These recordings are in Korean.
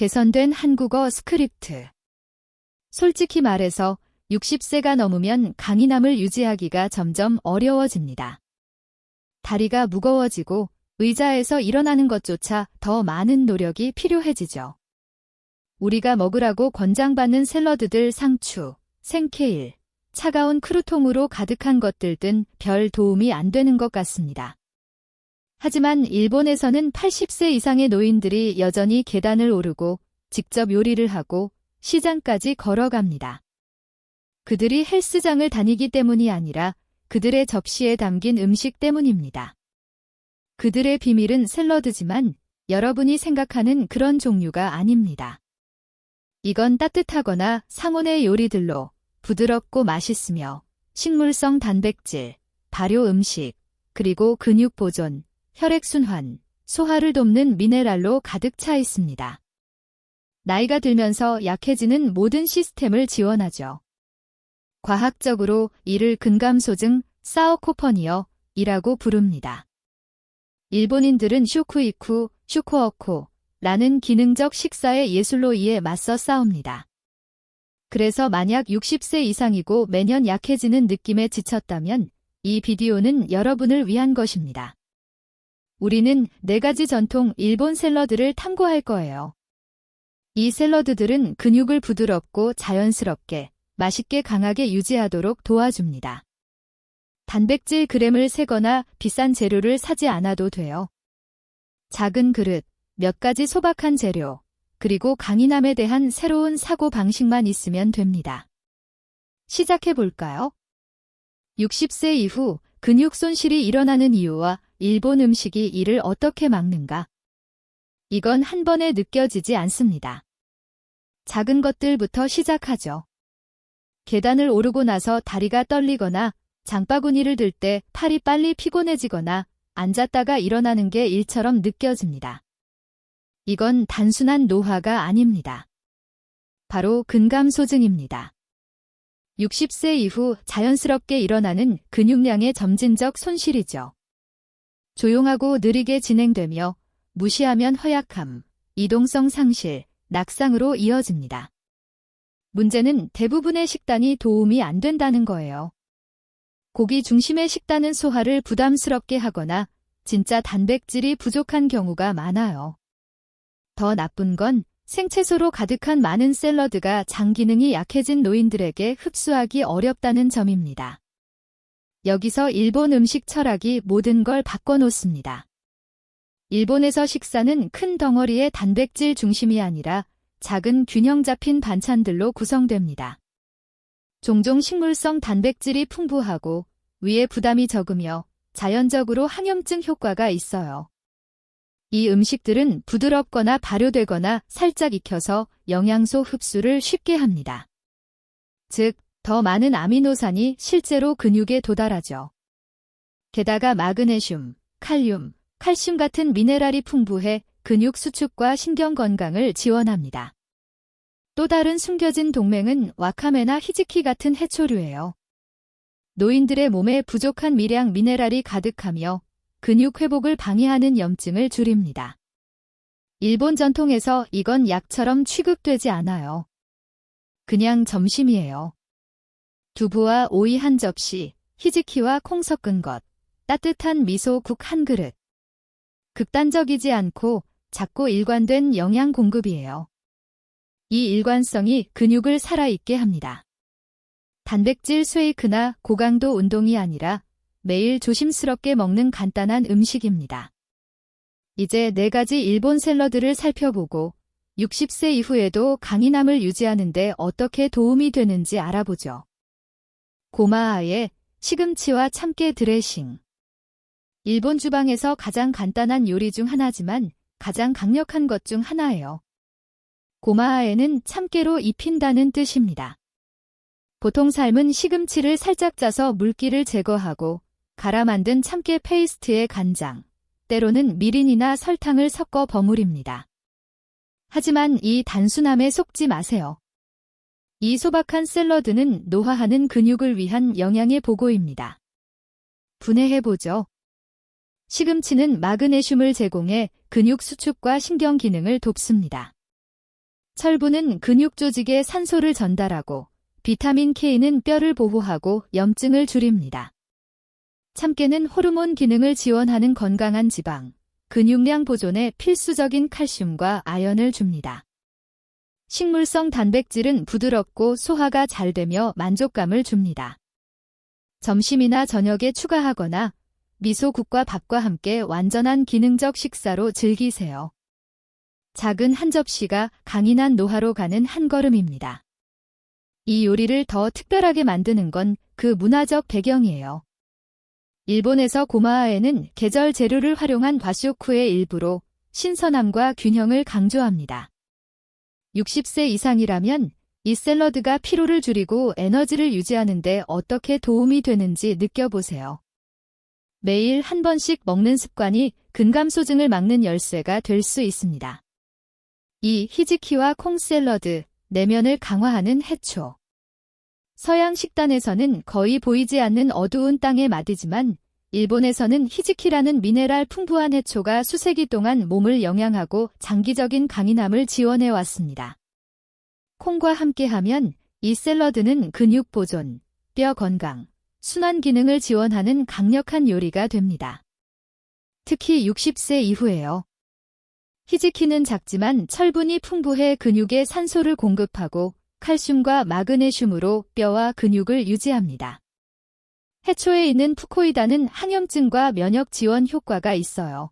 개선된 한국어 스크립트. 솔직히 말해서 60세가 넘으면 강인함을 유지하기가 점점 어려워집니다. 다리가 무거워지고 의자에서 일어나는 것조차 더 많은 노력이 필요해지죠. 우리가 먹으라고 권장받는 샐러드들 상추, 생케일, 차가운 크루통으로 가득한 것들 등 별 도움이 안 되는 것 같습니다. 하지만 일본에서는 80세 이상의 노인들이 여전히 계단을 오르고 직접 요리를 하고 시장까지 걸어갑니다. 그들이 헬스장을 다니기 때문이 아니라 그들의 접시에 담긴 음식 때문입니다. 그들의 비밀은 샐러드지만 여러분이 생각하는 그런 종류가 아닙니다. 이건 따뜻하거나 상온의 요리들로 부드럽고 맛있으며 식물성 단백질, 발효 음식, 그리고 근육 보존, 혈액순환, 소화를 돕는 미네랄로 가득 차 있습니다. 나이가 들면서 약해지는 모든 시스템을 지원하죠. 과학적으로 이를 근감소증 사오코퍼니어 이라고 부릅니다. 일본인들은 쇼쿠이쿠, 슈코어코 라는 기능적 식사의 예술로 이에 맞서 싸웁니다. 그래서 만약 60세 이상이고 매년 약해지는 느낌에 지쳤다면 이 비디오는 여러분을 위한 것입니다. 우리는 네 가지 전통 일본 샐러드를 탐구할 거예요. 이 샐러드들은 근육을 부드럽고 자연스럽게 맛있게 강하게 유지하도록 도와줍니다. 단백질 그램을 세거나 비싼 재료를 사지 않아도 돼요. 작은 그릇, 몇 가지 소박한 재료, 그리고 강인함에 대한 새로운 사고 방식만 있으면 됩니다. 시작해 볼까요? 60세 이후 근육 손실이 일어나는 이유와 일본 음식이 이를 어떻게 막는가? 이건 한 번에 느껴지지 않습니다. 작은 것들부터 시작하죠. 계단을 오르고 나서 다리가 떨리거나 장바구니를 들 때 팔이 빨리 피곤해지거나 앉았다가 일어나는 게 일처럼 느껴집니다. 이건 단순한 노화가 아닙니다. 바로 근감소증입니다. 60세 이후 자연스럽게 일어나는 근육량의 점진적 손실이죠. 조용하고 느리게 진행되며 무시하면 허약함, 이동성 상실, 낙상으로 이어집니다. 문제는 대부분의 식단이 도움이 안 된다는 거예요. 고기 중심의 식단은 소화를 부담스럽게 하거나 진짜 단백질이 부족한 경우가 많아요. 더 나쁜 건 생채소로 가득한 많은 샐러드가 장 기능이 약해진 노인들에게 흡수하기 어렵다는 점입니다. 여기서 일본 음식 철학이 모든 걸 바꿔놓습니다. 일본에서 식사는 큰 덩어리의 단백질 중심이 아니라 작은 균형 잡힌 반찬들로 구성됩니다. 종종 식물성 단백질이 풍부하고 위에 부담이 적으며 자연적으로 항염증 효과가 있어요. 이 음식들은 부드럽거나 발효되거나 살짝 익혀서 영양소 흡수를 쉽게 합니다. 즉, 더 많은 아미노산이 실제로 근육에 도달하죠. 게다가 마그네슘, 칼륨, 칼슘 같은 미네랄이 풍부해 근육 수축과 신경 건강을 지원합니다. 또 다른 숨겨진 동맹은 와카메나 히지키 같은 해초류예요. 노인들의 몸에 부족한 미량 미네랄이 가득하며 근육 회복을 방해하는 염증을 줄입니다. 일본 전통에서 이건 약처럼 취급되지 않아요. 그냥 점심이에요. 두부와 오이 한 접시, 히지키와 콩 섞은 것, 따뜻한 미소국 한 그릇. 극단적이지 않고 작고 일관된 영양 공급이에요. 이 일관성이 근육을 살아있게 합니다. 단백질 쉐이크나 고강도 운동이 아니라 매일 조심스럽게 먹는 간단한 음식입니다. 이제 네 가지 일본 샐러드를 살펴보고 60세 이후에도 강인함을 유지하는데 어떻게 도움이 되는지 알아보죠. 고마아에 시금치와 참깨 드레싱. 일본 주방에서 가장 간단한 요리 중 하나지만 가장 강력한 것 중 하나예요. 고마아에는 참깨로 입힌다는 뜻입니다. 보통 삶은 시금치를 살짝 짜서 물기를 제거하고 갈아 만든 참깨 페이스트에 간장, 때로는 미린이나 설탕을 섞어 버무립니다. 하지만 이 단순함에 속지 마세요. 이 소박한 샐러드는 노화하는 근육을 위한 영양의 보고입니다. 분해해보죠. 시금치는 마그네슘을 제공해 근육 수축과 신경 기능을 돕습니다. 철분은 근육 조직에 산소를 전달하고 비타민 K는 뼈를 보호하고 염증을 줄입니다. 참깨는 호르몬 기능을 지원하는 건강한 지방, 근육량 보존에 필수적인 칼슘과 아연을 줍니다. 식물성 단백질은 부드럽고 소화가 잘 되며 만족감을 줍니다. 점심이나 저녁에 추가하거나 미소국과 밥과 함께 완전한 기능적 식사로 즐기세요. 작은 한 접시가 강인한 노화로 가는 한 걸음입니다. 이 요리를 더 특별하게 만드는 건 그 문화적 배경이에요. 일본에서 고마아에는 계절 재료를 활용한 과쇼쿠의 일부로 신선함과 균형을 강조합니다. 60세 이상이라면 이 샐러드가 피로를 줄이고 에너지를 유지하는데 어떻게 도움이 되는지 느껴보세요. 매일 한 번씩 먹는 습관이 근감소증을 막는 열쇠가 될 수 있습니다. 이 히지키와 콩 샐러드, 내면을 강화하는 해초. 서양 식단에서는 거의 보이지 않는 어두운 땅의 마디지만 일본에서는 히지키라는 미네랄 풍부한 해초가 수세기 동안 몸을 영양하고 장기적인 강인함을 지원해 왔습니다. 콩과 함께하면 이 샐러드는 근육 보존, 뼈 건강, 순환 기능을 지원하는 강력한 요리가 됩니다. 특히 60세 이후에요. 히지키는 작지만 철분이 풍부해 근육에 산소를 공급하고 칼슘과 마그네슘으로 뼈와 근육을 유지합니다. 해초에 있는 푸코이다는 항염증과 면역 지원 효과가 있어요.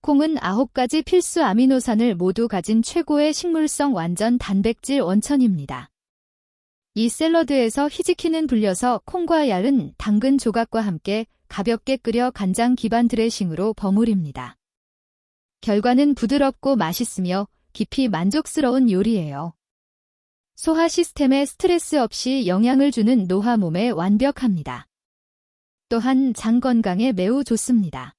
콩은 9가지 필수 아미노산을 모두 가진 최고의 식물성 완전 단백질 원천입니다. 이 샐러드에서 히지키는 불려서 콩과 얇은 당근 조각과 함께 가볍게 끓여 간장 기반 드레싱으로 버무립니다. 결과는 부드럽고 맛있으며 깊이 만족스러운 요리예요. 소화 시스템에 스트레스 없이 영향을 주는 노화 몸에 완벽합니다. 또한 장 건강에 매우 좋습니다.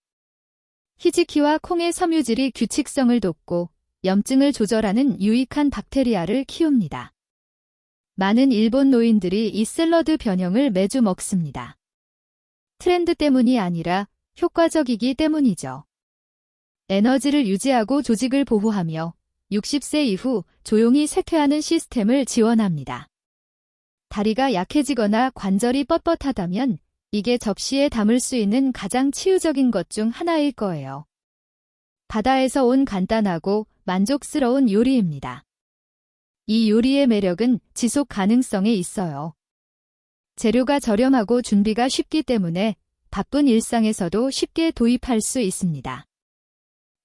히지키와 콩의 섬유질이 규칙성을 돕고 염증을 조절하는 유익한 박테리아를 키웁니다. 많은 일본 노인들이 이 샐러드 변형을 매주 먹습니다. 트렌드 때문이 아니라 효과적이기 때문이죠. 에너지를 유지하고 조직을 보호하며 60세 이후 조용히 쇠퇴하는 시스템을 지원합니다. 다리가 약해지거나 관절이 뻣뻣하다면 이게 접시에 담을 수 있는 가장 치유적인 것 중 하나일 거예요. 바다에서 온 간단하고 만족스러운 요리입니다. 이 요리의 매력은 지속 가능성에 있어요. 재료가 저렴하고 준비가 쉽기 때문에 바쁜 일상에서도 쉽게 도입할 수 있습니다.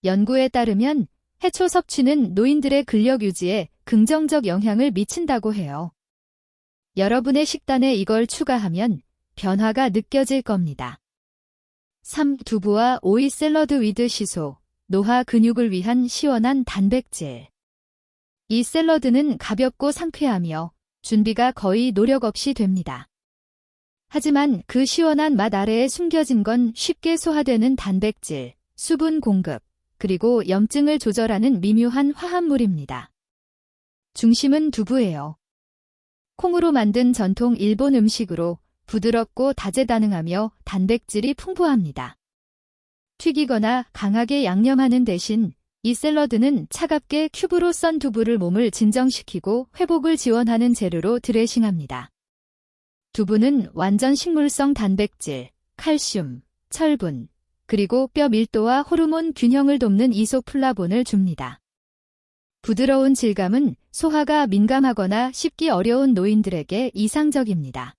연구에 따르면 해초 섭취는 노인들의 근력 유지에 긍정적 영향을 미친다고 해요. 여러분의 식단에 이걸 추가하면 변화가 느껴질 겁니다. 3. 두부와 오이 샐러드 위드 시소, 노화 근육을 위한 시원한 단백질. 이 샐러드는 가볍고 상쾌하며 준비가 거의 노력 없이 됩니다. 하지만 그 시원한 맛 아래에 숨겨진 건 쉽게 소화되는 단백질, 수분 공급, 그리고 염증을 조절하는 미묘한 화합물입니다. 중심은 두부예요. 콩으로 만든 전통 일본 음식으로 부드럽고 다재다능하며 단백질이 풍부합니다. 튀기거나 강하게 양념하는 대신 이 샐러드는 차갑게 큐브로 썬 두부를 몸을 진정시키고 회복을 지원하는 재료로 드레싱합니다. 두부는 완전 식물성 단백질, 칼슘, 철분, 그리고 뼈 밀도와 호르몬 균형을 돕는 이소플라본을 줍니다. 부드러운 질감은 소화가 민감하거나 씹기 어려운 노인들에게 이상적입니다.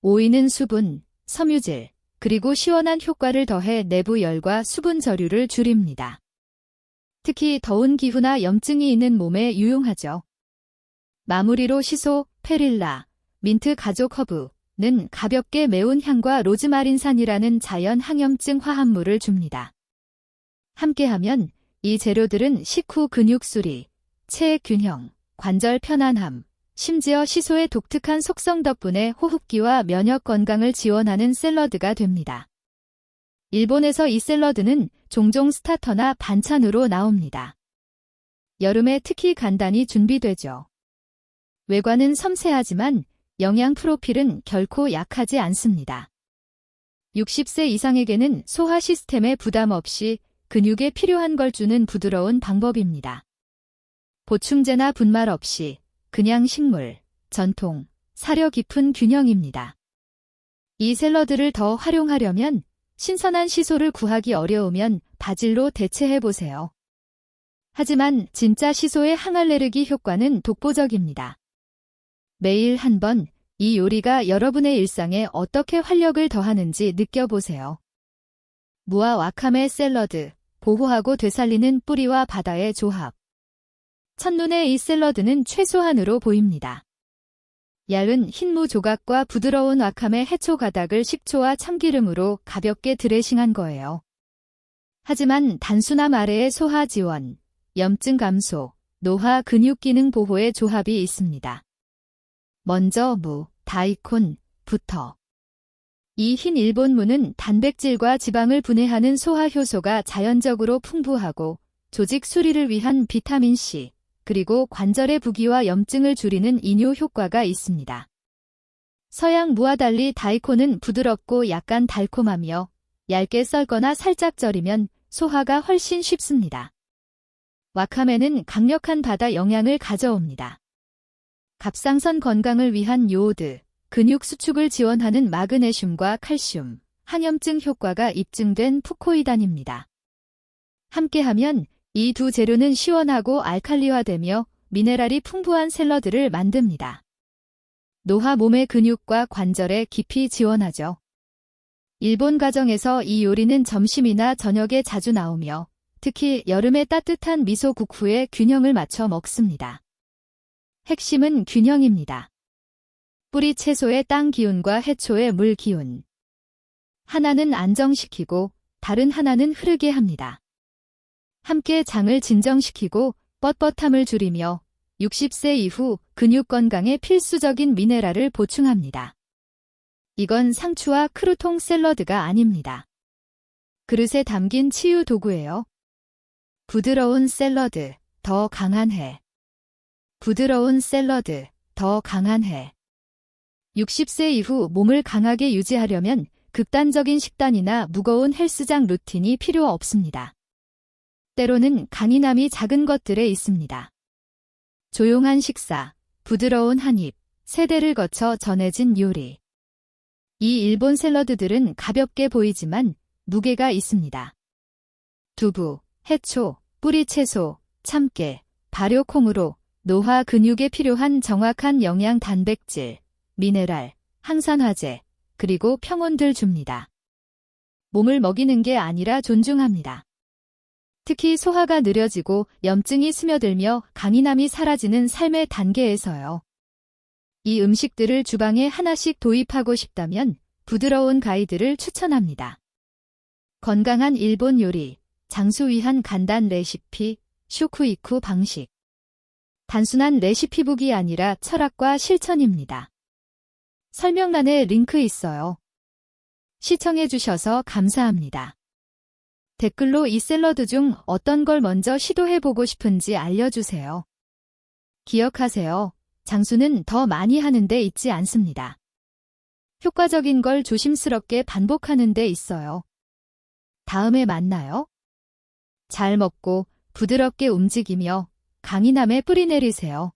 오이는 수분, 섬유질, 그리고 시원한 효과를 더해 내부 열과 수분 저류를 줄입니다. 특히 더운 기후나 염증이 있는 몸에 유용하죠. 마무리로 시소, 페릴라, 민트 가족 허브, 는 가볍게 매운 향과 로즈마린산이라는 자연 항염증 화합물을 줍니다. 함께하면 이 재료들은 식후 근육 수리, 체액 균형, 관절 편안함, 심지어 시소의 독특한 속성 덕분에 호흡기와 면역 건강을 지원하는 샐러드가 됩니다. 일본에서 이 샐러드는 종종 스타터나 반찬으로 나옵니다. 여름에 특히 간단히 준비되죠. 외관은 섬세하지만 영양 프로필은 결코 약하지 않습니다. 60세 이상에게는 소화 시스템에 부담 없이 근육에 필요한 걸 주는 부드러운 방법입니다. 보충제나 분말 없이 그냥 식물, 전통, 사려 깊은 균형입니다. 이 샐러드를 더 활용하려면 신선한 시소를 구하기 어려우면 바질로 대체해 보세요. 하지만 진짜 시소의 항알레르기 효과는 독보적입니다. 매일 한 번 이 요리가 여러분의 일상에 어떻게 활력을 더하는지 느껴보세요. 무와 와카메 샐러드, 보호하고 되살리는 뿌리와 바다의 조합. 첫눈에 이 샐러드는 최소한으로 보입니다. 얇은 흰무 조각과 부드러운 와카메 해초 가닥을 식초와 참기름으로 가볍게 드레싱한 거예요. 하지만 단순함 아래에 소화 지원, 염증 감소, 노화 근육 기능 보호의 조합이 있습니다. 먼저 무, 다이콘, 부터. 이 흰 일본 무는 단백질과 지방을 분해하는 소화 효소가 자연적으로 풍부하고 조직 수리를 위한 비타민C, 그리고 관절의 부기와 염증을 줄이는 이뇨 효과가 있습니다. 서양 무와 달리 다이콘은 부드럽고 약간 달콤하며 얇게 썰거나 살짝 절이면 소화가 훨씬 쉽습니다. 와카메는 강력한 바다 영양을 가져옵니다. 갑상선 건강을 위한 요오드, 근육 수축을 지원하는 마그네슘과 칼슘, 항염증 효과가 입증된 푸코이단입니다. 함께하면 이 두 재료는 시원하고 알칼리화되며 미네랄이 풍부한 샐러드를 만듭니다. 노화 몸의 근육과 관절에 깊이 지원하죠. 일본 가정에서 이 요리는 점심이나 저녁에 자주 나오며 특히 여름에 따뜻한 미소 국 후에 균형을 맞춰 먹습니다. 핵심은 균형입니다. 뿌리 채소의 땅 기운과 해초의 물 기운. 하나는 안정시키고 다른 하나는 흐르게 합니다. 함께 장을 진정시키고 뻣뻣함을 줄이며 60세 이후 근육 건강에 필수적인 미네랄을 보충합니다. 이건 상추와 크루통 샐러드가 아닙니다. 그릇에 담긴 치유 도구예요. 부드러운 샐러드, 더 강한 해. 부드러운 샐러드, 더 강한 해. 60세 이후 몸을 강하게 유지하려면 극단적인 식단이나 무거운 헬스장 루틴이 필요 없습니다. 때로는 강인함이 작은 것들에 있습니다. 조용한 식사, 부드러운 한 입, 세대를 거쳐 전해진 요리. 이 일본 샐러드들은 가볍게 보이지만 무게가 있습니다. 두부, 해초, 뿌리 채소, 참깨, 발효 콩으로 노화 근육에 필요한 정확한 영양 단백질, 미네랄, 항산화제, 그리고 평온들 줍니다. 몸을 먹이는 게 아니라 존중합니다. 특히 소화가 느려지고 염증이 스며들며 강인함이 사라지는 삶의 단계에서요. 이 음식들을 주방에 하나씩 도입하고 싶다면 부드러운 가이드를 추천합니다. 건강한 일본 요리, 장수 위한 간단 레시피, 쇼쿠이쿠 방식. 단순한 레시피북이 아니라 철학과 실천입니다. 설명란에 링크 있어요. 시청해주셔서 감사합니다. 댓글로 이 샐러드 중 어떤 걸 먼저 시도해보고 싶은지 알려주세요. 기억하세요. 장수는 더 많이 하는 데 있지 않습니다. 효과적인 걸 조심스럽게 반복하는 데 있어요. 다음에 만나요. 잘 먹고 부드럽게 움직이며 강인함에 뿌리 내리세요.